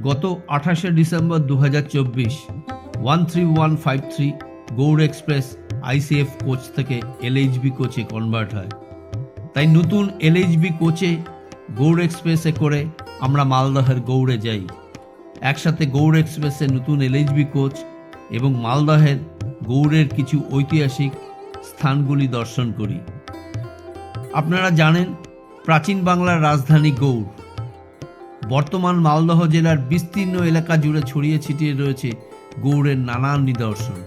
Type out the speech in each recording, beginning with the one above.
গত আঠাশে ডিসেম্বর দু হাজার চব্বিশ one three one five three Gour express ICF coach থেকে এলএইচবি কোচে কনভার্ট হয়। তাই নতুন এলএইচবি কোচে গৌড় এক্সপ্রেসে করে আমরা মালদহের গৌড়ে যাই। একসাথে গৌড় এক্সপ্রেসের নতুন এলএইচবি কোচ এবং মালদহের গৌড়ের কিছু ঐতিহাসিক স্থানগুলি দর্শন করি। আপনারা জানেন প্রাচীন বাংলার রাজধানী গৌড়। বর্তমান মালদহ জেলার বিস্তীর্ণ এলাকা জুড়ে ছড়িয়ে ছিটিয়ে রয়েছে গৌড়ের নানান নিদর্শন।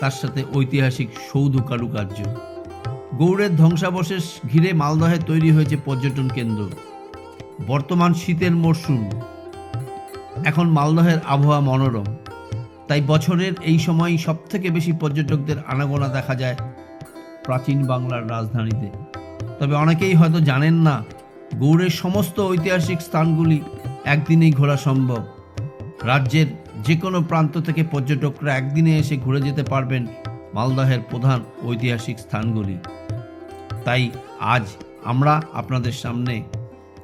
তার সাথে ঐতিহাসিক সৌধ কারুকার্য। গৌড়ের ধ্বংসাবশেষ ঘিরে মালদহে তৈরি হয়েছে পর্যটন কেন্দ্র। বর্তমান শীতের মরশুম। এখন মালদহের আবহাওয়া মনোরম। তাই বছরের এই সময়ই সবথেকে বেশি পর্যটকদের আনাগোনা দেখা যায় প্রাচীন বাংলার রাজধানীতে। তবে অনেকেই হয়তো জানেন না গৌড়ের সমস্ত ঐতিহাসিক স্থানগুলি একদিনেই ঘোরা সম্ভব। রাজ্যের যে কোনো প্রান্ত থেকে পর্যটকরা একদিনে এসে ঘুরে যেতে পারবেন মালদহের প্রধান ঐতিহাসিক স্থানগুলি। তাই আজ আমরা আপনাদের সামনে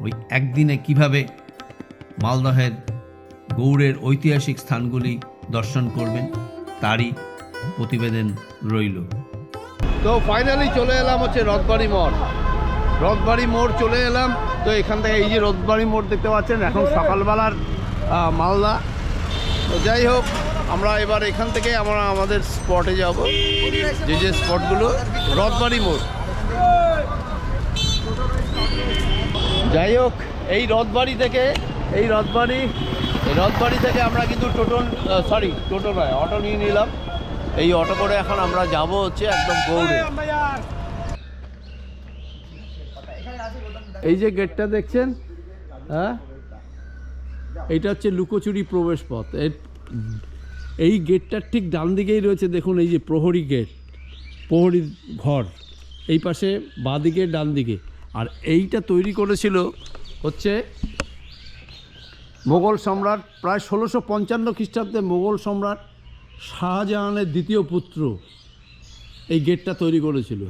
ওই একদিনে কীভাবে মালদহের গৌড়ের ঐতিহাসিক স্থানগুলি দর্শন করবেন, তারই প্রতিবেদন রইল। তো ফাইনালি চলে এলাম হচ্ছে রথবাড়ি মোড়। রথবাড়ি মোড় চলে এলাম। তো এখান থেকে এই যে রথবাড়ি মোড় দেখতে পাচ্ছেন, এখন সকালবেলার মালদা। তো যাই হোক, আমরা এবার এখান থেকে আমরা আমাদের স্পটে যাব, যে যে স্পটগুলো, রথবাড়ি মোড়। যাই হোক, এই রথবাড়ি থেকে, এই রথবাড়ি রথবাড়ি থেকে আমরা কিন্তু টোটো সরি টোটো নয়, অটো নিয়ে নিলাম। এই অটো করে এখন আমরা যাব হচ্ছে একদম গৌড়ে। এই যে গেটটা দেখছেন? হ্যাঁ? এইটা হচ্ছে লুকোচুরি প্রবেশ পথ। এই গেটটার ঠিক ডান দিকেই রয়েছে, দেখুন এই যে প্রহরী গেট প্রহরী ঘর। এই পাশে বাঁ দিকে, ডান দিকে। আর এইটা তৈরি করেছিল হচ্ছে মোগল সম্রাট, প্রায় ষোলোশো পঞ্চান্ন খ্রিস্টাব্দে মোগল সম্রাট শাহজাহানের দ্বিতীয় পুত্র এই গেটটা তৈরি করেছিল।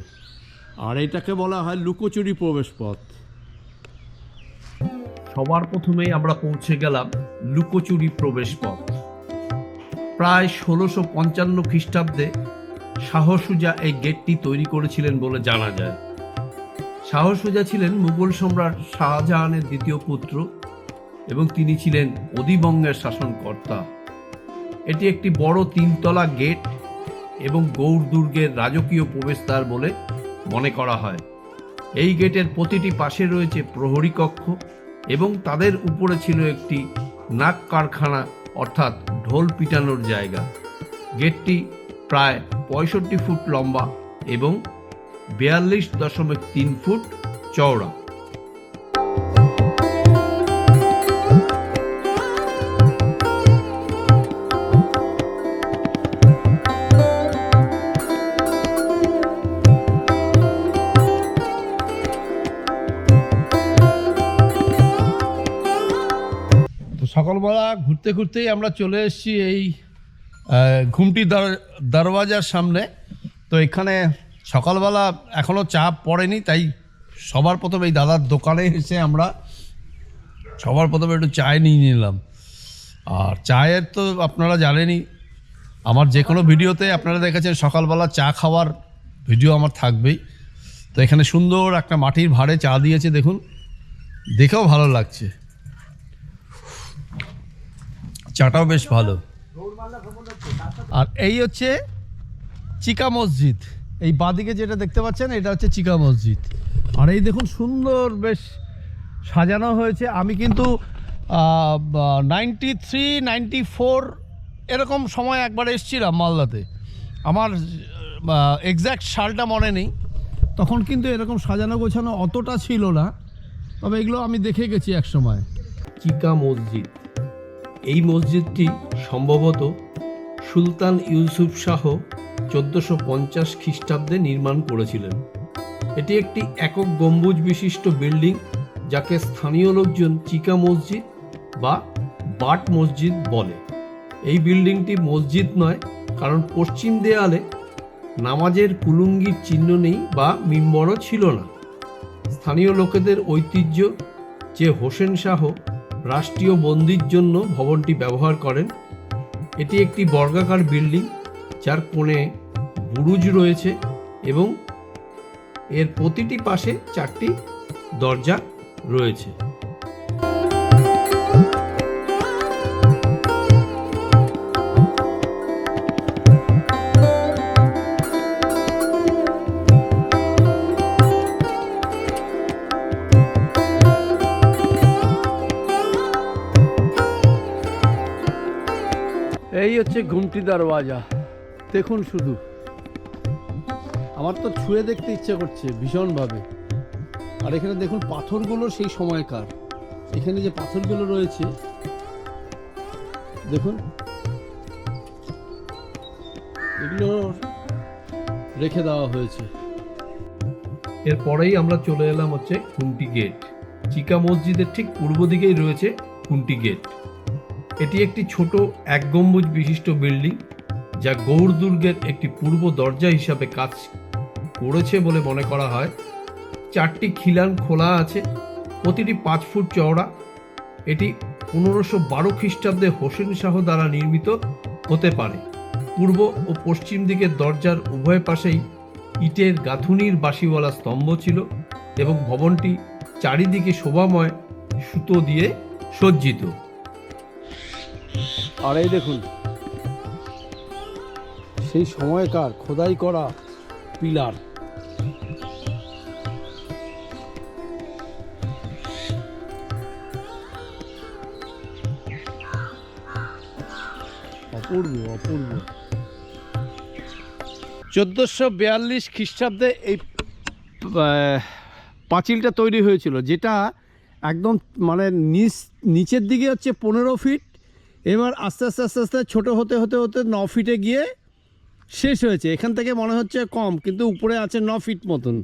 আর এটাকে বলা হয় লুকোচুরি প্রবেশ পথ। সবার প্রথমেই আমরা পৌঁছে গেলাম লুকোচুরি প্রবেশ পথ প্রায় ষোলোশো পঞ্চান্ন খ্রিস্টাব্দে শাহসুজা এই গেটটি তৈরি করেছিলেন বলে জানা যায়। শাহসুজা ছিলেন মুঘল সম্রাট শাহজাহানের দ্বিতীয় পুত্র এবং তিনি ছিলেন অধিবঙ্গের শাসনকর্তা। এটি একটি বড় তিনতলা গেট এবং গৌড় দুর্গের রাজকীয় প্রবেশদ্বার বলে মনে করা হয়। এই গেটের প্রতিটি পাশে রয়েছে প্রহরী কক্ষ এবং তাদের উপরে ছিল একটি নাক কারখানা, অর্থাৎ ঢোল পিটানোর জায়গা। গেটটি প্রায় পঁয়ষট্টি ফুট লম্বা এবং বিয়াল্লিশ দশমিক তিন ফুট চওড়া। সকালবেলা ঘুরতে ঘুরতেই আমরা চলে এসেছি এই ঘুমটি দর- দরওয়াজার সামনে। তো এখানে সকালবেলা এখনও চা পড়েনি, তাই সবার প্রথমে এই দাদার দোকানে এসে আমরা সবার প্রথমে একটু চায় নিয়ে নিলাম। আর চায়ের তো আপনারা জানেনই, আমার যে কোনো ভিডিওতে আপনারা দেখেছেন সকালবেলা চা খাওয়ার ভিডিও আমার থাকবেই। তো এখানে সুন্দর একটা মাটির ভাড়ে চা দিয়েছে, দেখুন। দেখেও ভালো লাগছে। চাটাও বেশ ভালো। আর এই হচ্ছে চিকা মসজিদ। এই বাদিকে যেটা দেখতে পাচ্ছেন এটা হচ্ছে চিকা মসজিদ। আর এই দেখুন সুন্দর বেশ সাজানো হয়েছে। আমি কিন্তু নাইনটি থ্রি নাইনটি ফোর এরকম সময় একবার এসেছিলাম মালদাতে। আমার এক্স্যাক্ট সালটা মনে নেই। তখন কিন্তু এরকম সাজানো গোছানো অতটা ছিল না। তবে এগুলো আমি দেখে গেছি এক সময় চিকা মসজিদ। এই মসজিদটি সম্ভবত সুলতান ইউসুফ শাহ চোদ্দোশো পঞ্চাশ খ্রিস্টাব্দে নির্মাণ করেছিলেন। এটি একটি একক গম্বুজ বিশিষ্ট বিল্ডিং যাকে স্থানীয় লোকজন চিকা মসজিদ বা বাট মসজিদ বলে। এই বিল্ডিংটি মসজিদ নয়, কারণ পশ্চিম দেয়ালে নামাজের কুলুঙ্গির চিহ্ন নেই বা মিম্বরও ছিল না। স্থানীয় লোকেদের ঐতিহ্য যে হোসেন শাহ রাষ্ট্রীয় মন্দির জন্য ভবনটি ব্যবহার করেন। এটি একটি বর্গাকার বিল্ডিং, যার কোণে বুরুজ রয়েছে এবং এর প্রতিটি পাশে চারটি দরজা রয়েছে। হচ্ছে ঘুমটি দরওয়াজা দেখুন শুধু। আমার তো ছুঁয়ে দেখতে ইচ্ছে করছে, ভীষণভাবে। আর এখানে দেখুন পাথরগুলো সেই সময়কার। এখানে যে পাথরগুলো রয়েছে, দেখুন। এগুলো রেখে দেওয়া হয়েছে। এরপরেই আমরা চলে এলাম হচ্ছে খুন্টি গেট। চিকা মসজিদের ঠিক পূর্ব দিকেই রয়েছে খুন্টি গেট। এটি একটি ছোট এক গম্বুজ বিশিষ্ট বিল্ডিং যা গৌড় দুর্গের একটি পূর্ব দরজা হিসাবে কাজ করেছে বলে মনে করা হয়। চারটি খিলান খোলা আছে, প্রতিটি পাঁচ ফুট চওড়া। এটি পনেরোশো বারো খ্রিস্টাব্দে হোসেন শাহ দ্বারা নির্মিত হতে পারে। পূর্ব ও পশ্চিম দিকের দরজার উভয় পাশেই ইটের গাঁথুনির বাসিওয়ালা স্তম্ভ ছিল এবং ভবনটি চারিদিকে শোভাময় সুতো দিয়ে সজ্জিত। আর এই দেখুন, সেই সময়কার খোদাই করা পিলার। অপূর্ব অপূর্ব। চোদ্দোশো বিয়াল্লিশ খ্রিস্টাব্দে এই পাঁচিলটা তৈরি হয়েছিল, যেটা একদম মানে নিচ, নিচের দিকে হচ্ছে পনেরো ফিট এবার আস্তে আস্তে আস্তে আস্তে ছোটো হতে হতে হতে ন ফিটে গিয়ে শেষ হয়েছে। এখান থেকে মনে হচ্ছে কম কিন্তু উপরে আছে ন ফিট মতন।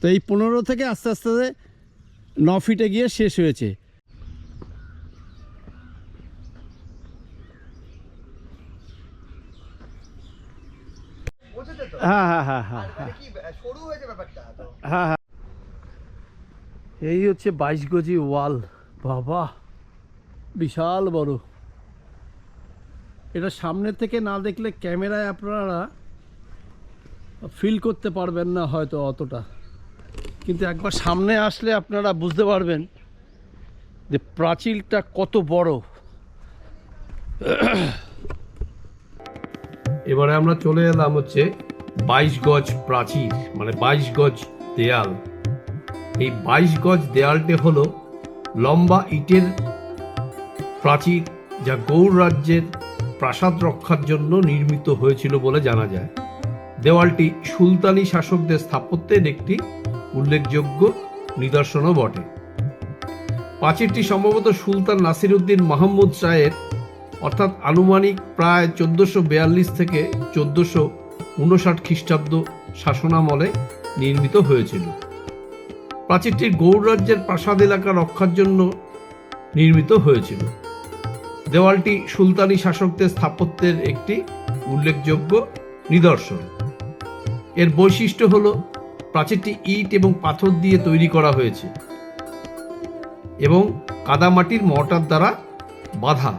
তো এই পনেরো থেকে আস্তে আস্তে ন ফিটে গিয়ে শেষ হয়েছে। হ্যাঁ হ্যাঁ হ্যাঁ হ্যাঁ মানে হ্যাঁ হ্যাঁ। এই হচ্ছে বাইশ গজি ওয়াল। বাবা বিশাল বড়। এটা সামনে থেকে না দেখলে ক্যামেরায় আপনারা ফিল করতে পারবেন না হয়তো অতটা। কিন্তু একবার সামনে আসলে আপনারা বুঝতে পারবেন যে প্রাচীরটা কত বড়। এবারে আমরা চলে এলাম হচ্ছে বাইশ গজ প্রাচীর মানে বাইশ গজ দেয়াল। এই বাইশ গজ দেয়ালটি হলো লম্বা ইটের প্রাচীর যা গৌড় রাজ্যের প্রাসাদ রক্ষার জন্য নির্মিত হয়েছিল বলে জানা যায়। দেওয়ালটি সুলতানি শাসকদের স্থাপত্যের একটি উল্লেখযোগ্য নিদর্শনও বটে। প্রাচীরটি সম্ভবত সুলতান নাসিরুদ্দিন মাহমুদ শাহের, অর্থাৎ আনুমানিক প্রায় চোদ্দোশো বেয়াল্লিশ থেকে চোদ্দোশো উনষাট খ্রিস্টাব্দ শাসনামলে নির্মিত হয়েছিল। প্রাচীরটি গৌড় রাজ্যের প্রাসাদ এলাকা রক্ষার জন্য নির্মিত হয়েছিল। দেওয়ালটি সুলতানি শাসকদের স্থাপত্যের একটি উল্লেখযোগ্য নিদর্শন। এর বৈশিষ্ট্য হল প্রাচীরটি ইট এবং পাথর দিয়ে তৈরি করা হয়েছে এবং কাদামাটির মর্টার দ্বারা বাঁধা।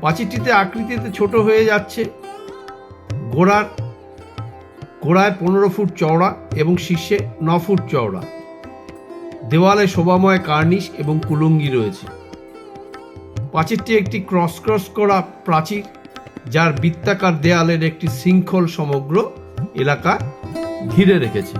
প্রাচীরটিতে আকৃতিতে ছোট হয়ে যাচ্ছে গোড়ার, গোড়ায় পনেরো ফুট চওড়া এবং শীর্ষে ন ফুট চওড়া। দেওয়ালে শোভাময় কার্নিশ এবং কুলুঙ্গি রয়েছে। প্রাচীরটি একটি ক্রস ক্রস করা প্রাচীর, যার বৃত্তাকার দেয়ালের একটি শৃঙ্খল সমগ্র এলাকা ঘিরে রেখেছে।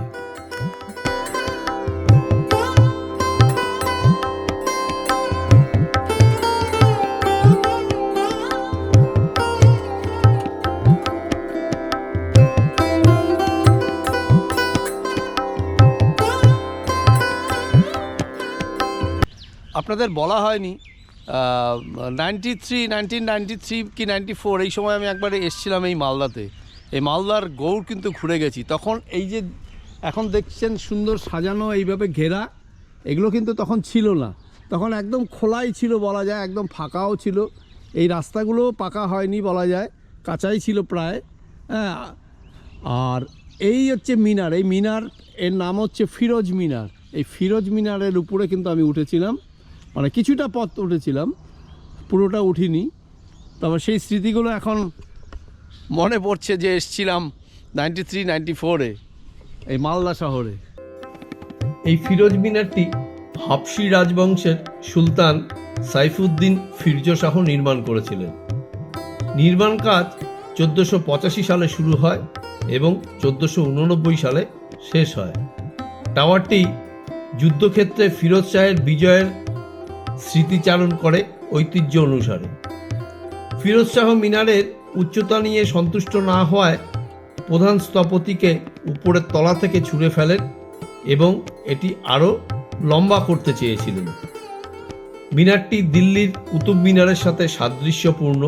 আপনাদের বলা হয়নি ninety three nineteen ninety three কি নাইনটি ফোর এই সময় আমি একবার এসেছিলাম এই মালদাতে। এই মালদার গৌড় কিন্তু ঘুরে গেছি। তখন এই যে এখন দেখছেন সুন্দর সাজানো, এইভাবে ঘেরা, এগুলো কিন্তু তখন ছিল না। তখন একদম খোলাই ছিল বলা যায়, একদম ফাঁকাও ছিল। এই রাস্তাগুলো পাকা হয়নি বলা যায়, কাঁচাই ছিল প্রায়। হ্যাঁ আর এই হচ্ছে মিনার। এই মিনার, এর নাম হচ্ছে ফিরোজ মিনার। এই ফিরোজ মিনারের উপরে কিন্তু আমি উঠেছিলাম। মানে কিছুটা পথ উঠেছিলাম, পুরোটা উঠিনি। তবে সেই স্মৃতিগুলো এখন মনে পড়ছে যে এসছিলাম নাইনটি থ্রি নাইনটি ফোরে এই মালদা শহরে। এই ফিরোজ মিনারটি হাফসি রাজবংশের সুলতান সাইফুদ্দিন ফিরজ শাহ নির্মাণ করেছিলেন। নির্মাণ কাজ চোদ্দোশো পঁচাশি সালে শুরু হয় এবং চোদ্দোশো উননব্বই সালে শেষ হয়। টাওয়ারটি যুদ্ধক্ষেত্রে ফিরোজ শাহের বিজয়ের স্মৃতিচারণ করে ঐতিহ্য অনুসারে। ফিরোজ শাহ মিনারের উচ্চতা নিয়ে সন্তুষ্ট না হওয়ায় প্রধান স্থপতিকে উপরের তলা থেকে ছুঁড়ে ফেলেন এবং এটি আরও লম্বা করতে চেয়েছিলেন। মিনারটি দিল্লির কুতুব মিনারের সাথে সাদৃশ্যপূর্ণ।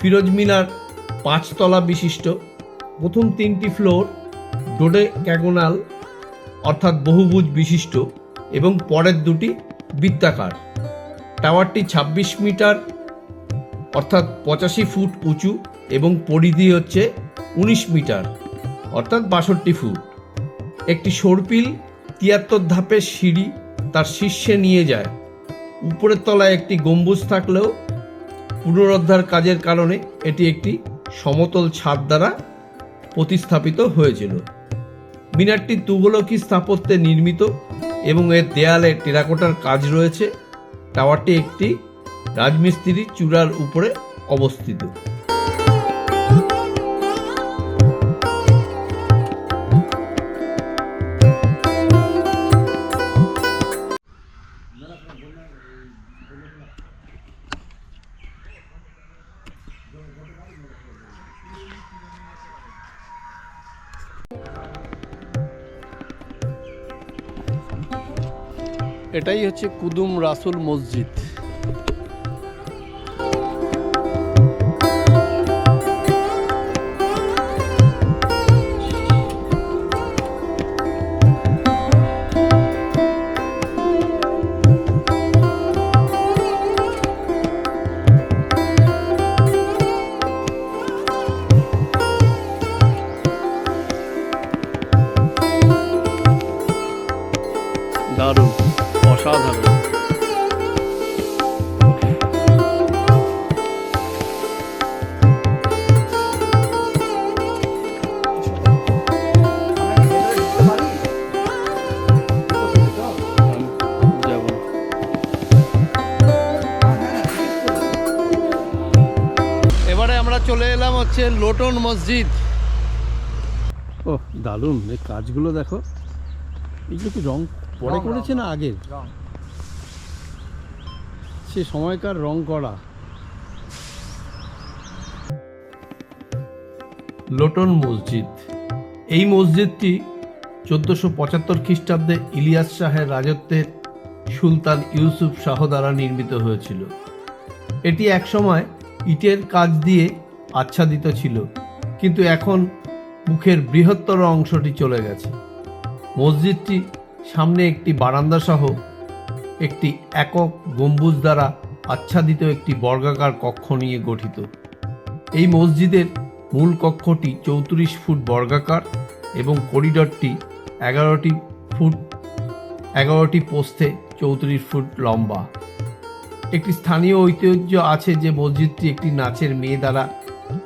ফিরোজ মিনার পাঁচতলা বিশিষ্ট। প্রথম তিনটি ফ্লোর ডোডে ক্যাগোনাল, অর্থাৎ বহুভুজ বিশিষ্ট এবং পরের দুটি বৃত্তাকার। টাওয়ারটি ২৬ মিটার, অর্থাৎ পঁচাশি ফুট উঁচু এবং পরিধি হচ্ছে উনিশ মিটার, অর্থাৎ বাষট্টি ফুট। একটি সর্পিল তিয়াত্তর ধাপের সিঁড়ি তার শীর্ষে নিয়ে যায়। উপরের তলায় একটি গম্বুজ থাকলেও পুনরুদ্ধার কাজের কারণে এটি একটি সমতল ছাদ দ্বারা প্রতিস্থাপিত হয়েছিল। মিনারটি তুগলকি স্থাপত্যে নির্মিত। এবং এর দেয়ালে টেরাকোটার কাজ রয়েছে। টাওয়ারটি একটি রাজমিস্ত্রির চূড়ার উপরে অবস্থিত। এটাই হচ্ছে কুদুম রাসুল মসজিদ। দারুণ। অসাধারণ আমরা চলে এলাম হচ্ছে লোটন মসজিদ। ও দারুণ, এই কাজগুলো দেখো। এগুলো কি রং পরে করেছে না আগের? রং। সে সময়কার রং করা। লোটন মসজিদ। এই মসজিদটি চোদ্দোশো পঁচাত্তর খ্রিস্টাব্দে ইলিয়াস শাহের রাজত্বের সুলতান ইউসুফ শাহ দ্বারা নির্মিত হয়েছিল। এটি একসময় ইটের কাজ দিয়ে আচ্ছাদিত ছিল কিন্তু এখন মুখের বৃহত্তর অংশটি চলে গেছে। মসজিদটি সামনে একটি বারান্দা সহ একটি একক গম্বুজ দ্বারা আচ্ছাদিত একটি বর্গাকার কক্ষ নিয়ে গঠিত। এই মসজিদের মূল কক্ষটি চৌত্রিশ ফুট বর্গাকার এবং করিডরটি এগারোটি ফুট, এগারোটি পোস্তে চৌত্রিশ ফুট লম্বা। একটি স্থানীয় ঐতিহ্য আছে যে মসজিদটি একটি নাচের মেয়ে দ্বারা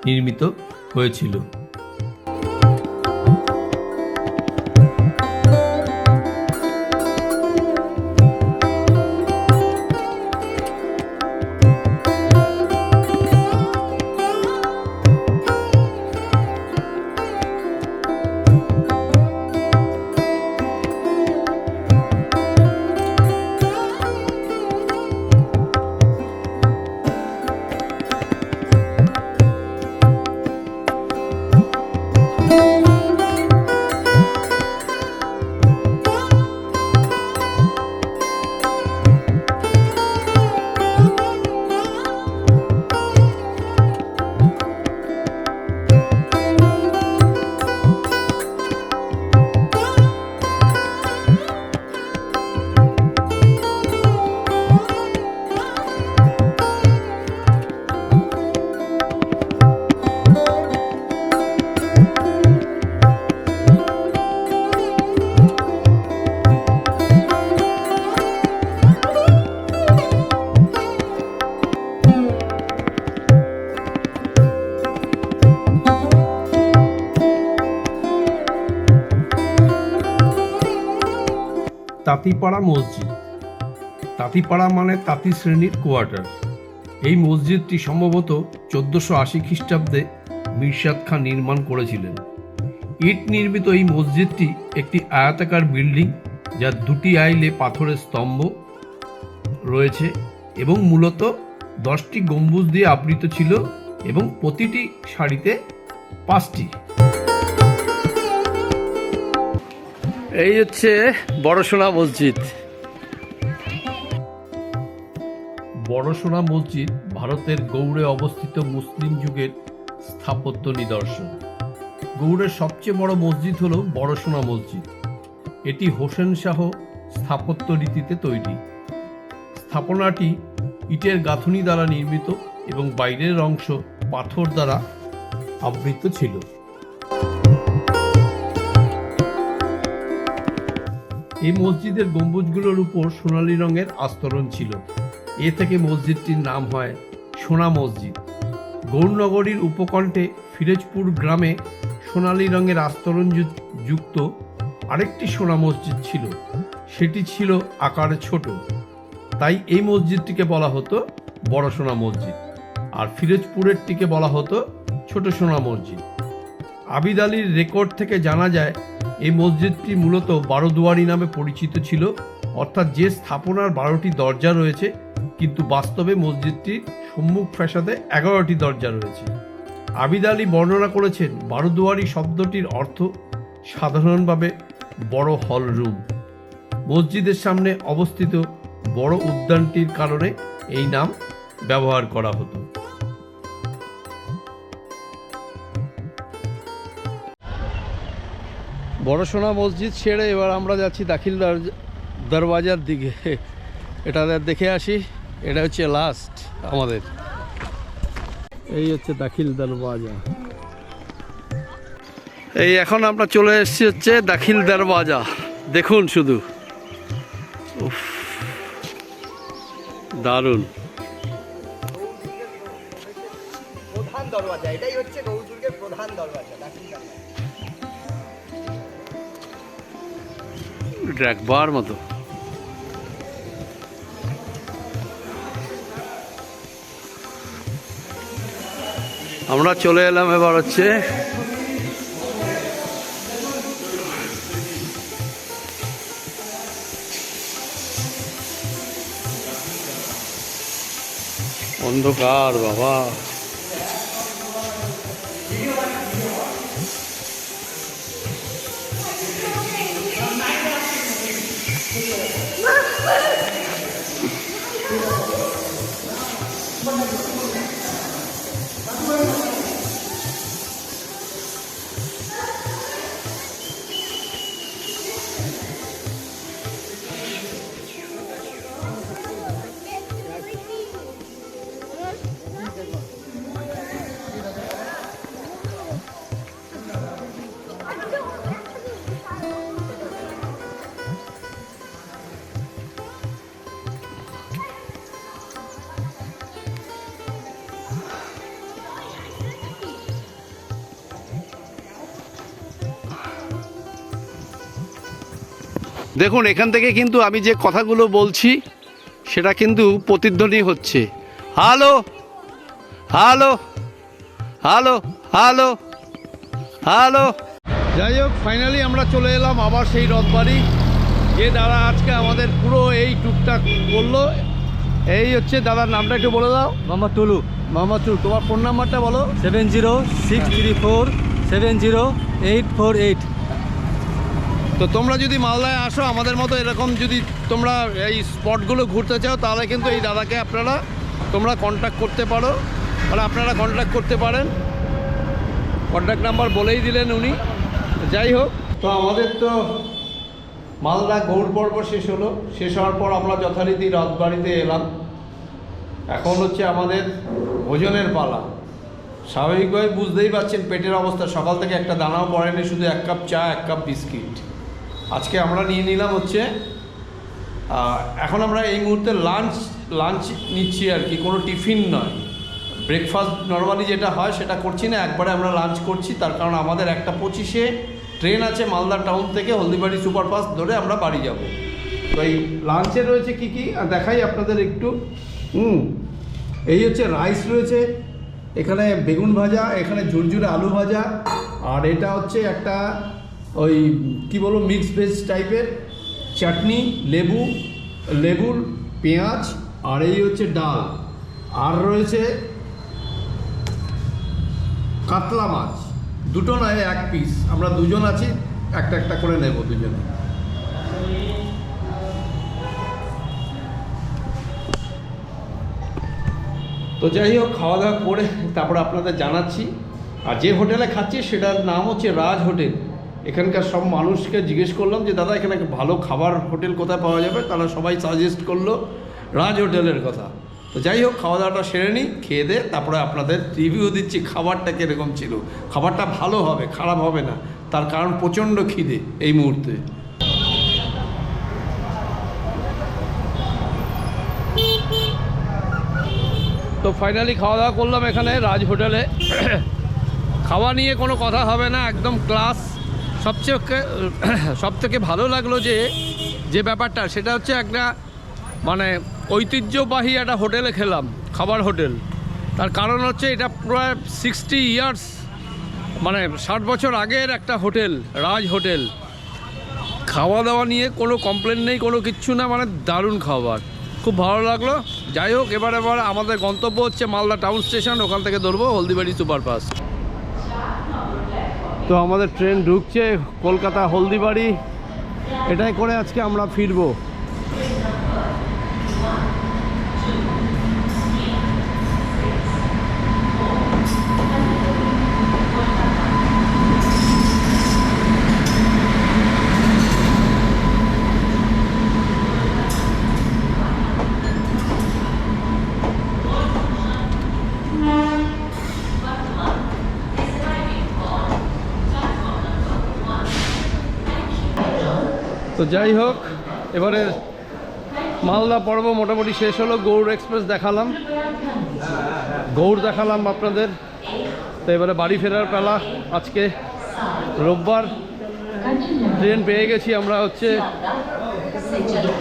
নির্মিত হয়েছিল। তাঁতিপাড়া মসজিদ। তাঁতিপাড়া মানে তাঁতি শ্রেণির কোয়ার্টার। এই মসজিদটি সম্ভবত চোদ্দোশো আশি খ্রিস্টাব্দে মিরশাদ খান নির্মাণ করেছিলেন। ইট নির্মিত এই মসজিদটি একটি আয়তাকার বিল্ডিং যার দুটি আইলে পাথরের স্তম্ভ রয়েছে এবং মূলত দশটি গম্বুজ দিয়ে আবৃত ছিল এবং প্রতিটি শাড়িতে পাঁচটি। এই হচ্ছে বড়সোনা মসজিদ। বড়সোনা মসজিদ ভারতের গৌড়ে অবস্থিত মুসলিম যুগের স্থাপত্য নিদর্শন। গৌড়ের সবচেয়ে বড় মসজিদ হল বড়সোনা মসজিদ। এটি হোসেন শাহ স্থাপত্য রীতিতে তৈরি। স্থাপনাটি ইটের গাঁথুনি দ্বারা নির্মিত এবং বাইরের অংশ পাথর দ্বারা আবৃত ছিল। এই মসজিদের গম্বুজগুলোর উপর সোনালী রঙের আস্তরণ ছিল। এ থেকে মসজিদটির নাম হয় সোনা মসজিদ। গৌরনগরীর উপকণ্ঠে ফিরোজপুর গ্রামে সোনালী রঙের আস্তরণ যুক্ত আরেকটি সোনা মসজিদ ছিল। সেটি ছিল আকারে ছোট। তাই এই মসজিদটিকে বলা হতো বড় সোনা মসজিদ। আর ফিরোজপুরেরটিকে বলা হতো ছোট সোনা মসজিদ। আবিদ আলীর রেকর্ড থেকে জানা যায়, এই মসজিদটি মূলত বারোদুয়ারি নামে পরিচিত ছিল। অর্থাৎ যে স্থাপনার বারোটি দরজা রয়েছে, কিন্তু বাস্তবে মসজিদটির সম্মুখ ফ্যাসাদে এগারোটি দরজা রয়েছে। আবিদ আলী বর্ণনা করেছেন, বারোদুয়ারি শব্দটির অর্থ সাধারণভাবে বড় হল রুম। মসজিদের সামনে অবস্থিত বড় উদ্যানটির কারণে এই নাম ব্যবহার করা হতো। বড়সোনা মসজিদ ছেড়ে এবার আমরা যাচ্ছি দাখিল দর- দরওয়াজার দিকে। এটা দেখে আসি। এটা হচ্ছে লাস্ট আমাদের। এই হচ্ছে দাখিল দরওয়াজা। এই এখন আমরা চলে এসেছি হচ্ছে দাখিল দরওয়াজা। দেখুন শুধু। দারুণ। প্রধান দরওয়াজা, এটাই হচ্ছে প্রধান দরওয়াজা, দাখিল দরওয়াজা। দেখবার মতো। আমরা চলে এলাম এবার হচ্ছে অন্ধকার বাবা। দেখুন এখান থেকে কিন্তু আমি যে কথাগুলো বলছি সেটা কিন্তু প্রতিধ্বনি হচ্ছে। Hello? Hello? Hello? Hello? Hello? যাই হোক ফাইনালি আমরা চলে এলাম আবার সেই রথবাড়ি যে দাদা আজকে আমাদের পুরো এই টুকটাক বলল। এই হচ্ছে দাদার নামটা একটু বলে দাও। মোহাম্মদ টুলু। মামা চুর তোমার ফোন নাম্বারটা বলো। Seven zero six three four seven zero eight four eight. তো তোমরা যদি মালদায় আসো, আমাদের মতো এরকম যদি তোমরা এই স্পটগুলো ঘুরতে চাও, তাহলে কিন্তু এই দাদাকে আপনারা তোমরা কন্ট্যাক্ট করতে পারো। মানে আপনারা কন্ট্যাক্ট করতে পারেন। কন্ট্যাক্ট নাম্বার বলেই দিলেন উনি। যাই হোক। তো আমাদের তো মালদা গৌড় পর্ব শেষ হলো। শেষ হওয়ার পর আমরা যথারীতি রথবাড়িতে এলাম। এখন হচ্ছে আমাদের ভোজনের পালা। স্বাভাবিকভাবে বুঝতেই পারছেন পেটের অবস্থা। সকাল থেকে একটা দানাও পড়েনি, শুধু এক কাপ চা, এক কাপ বিস্কিট। আজকে আমরা নিয়ে নিলাম হচ্ছে এখন আমরা এই মুহূর্তে লাঞ্চ লাঞ্চ নিচ্ছি আর কি, কোনো টিফিন নয়। ব্রেকফাস্ট নর্মালি যেটা হয় সেটা করছি না, একবারে আমরা লাঞ্চ করছি, তার কারণ আমাদের একটা পঁচিশে ট্রেন আছে মালদা টাউন থেকে হলদিবাড়ি সুপারফাস্ট ধরে আমরা বাড়ি যাব। তো এই লাঞ্চে রয়েছে কি কি? দেখাই আপনাদের একটু। হুম, এই হচ্ছে রাইস রয়েছে, এখানে বেগুন ভাজা, এখানে ঝুরঝুরে আলু ভাজা, আর এটা হচ্ছে একটা ওই, কি বলব মিক্স ভেজ টাইপের চাটনি, লেবু, লেবুর পেঁয়াজ আর এই হচ্ছে ডাল। আর রয়েছে কাতলা মাছ। দুটো নয় এক পিস আমরা দুজন আছি, একটা একটা করে নেব দুজনে। তো যাই হোক খাওয়া দাওয়া করে তারপর আপনাদের জানাচ্ছি। আর যে হোটেলে খাচ্ছি, সেটার নাম হচ্ছে রাজ হোটেল। এখানকার সব মানুষকে জিজ্ঞেস করলাম যে, দাদা, এখানে ভালো খাবার হোটেল কোথায় পাওয়া যাবে? তারা সবাই সাজেস্ট করল রাজ হোটেলের কথা। তো যাই হোক খাওয়া দাওয়াটা সেরে নিই, খেয়ে দে তারপরে আপনাদের রিভিউ দিচ্ছি খাবারটা কীরকম ছিল। খাবারটা ভালো হবে, খারাপ হবে না। তার কারণ প্রচণ্ড খিদে এই মুহূর্তে। তো ফাইনালি খাওয়া দাওয়া করলাম এখানে রাজ হোটেলে। খাওয়া নিয়ে কোনো কথা হবে না, একদম ক্লাস সবচেয়ে সব থেকে ভালো লাগল যে যে ব্যাপারটা, সেটা হচ্ছে একটা মানে ঐতিহ্যবাহী একটা হোটেলে খেলাম, খাবার হোটেল। তার কারণ হচ্ছে এটা প্রায় সিক্সটি ইয়ার্স মানে ষাট বছর আগের একটা হোটেল, রাজ হোটেল। খাওয়া দাওয়া নিয়ে কোনো কমপ্লেন নেই, কোনো কিচ্ছু না মানে দারুণ খাবার। খুব ভালো লাগল। যাই হোক, এবার এবার আমাদের গন্তব্য হচ্ছে মালদা টাউন স্টেশন ওখান থেকে ধরবো হলদিবাড়ি সুপারফাস্ট তো আমাদের ট্রেন ঢুকছে কলকাতা হলদিবাড়ি এটাই করে আজকে আমরা ফিরবো। যাই হোক, এবারে মালদা পর্ব মোটামুটি শেষ হলো, গৌড় এক্সপ্রেস দেখালাম। গৌড় দেখালাম আপনাদের। তো এবারে বাড়ি ফেরার পালা। আজকে রোববার ট্রেন পেয়ে গেছি আমরা হচ্ছে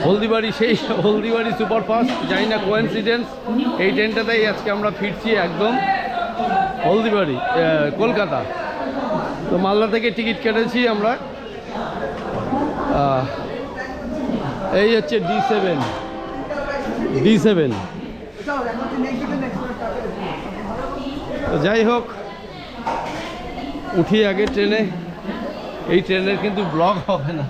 হলদিবাড়ি, সেই হলদিবাড়ি সুপারফাস্ট। জানি না কোয়েন্সিডেন্স এই ট্রেনটাতেই আজকে আমরা ফিরছি একদম হলদিবাড়ি কলকাতা। তো মালদা থেকে টিকিট কেটেছি আমরা। এই হচ্ছে ডি সেভেন ডি সেভেন যাই হোক, উঠি আগে ট্রেনে। এই ট্রেনের কিন্তু ব্লগ হবে না।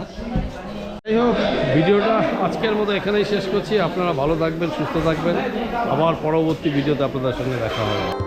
যাই হোক, ভিডিওটা আজকের মতো এখানেই শেষ করছি। আপনারা ভালো থাকবেন, সুস্থ থাকবেন। আবার পরবর্তী ভিডিওতে আপনাদের সঙ্গে দেখা হবে।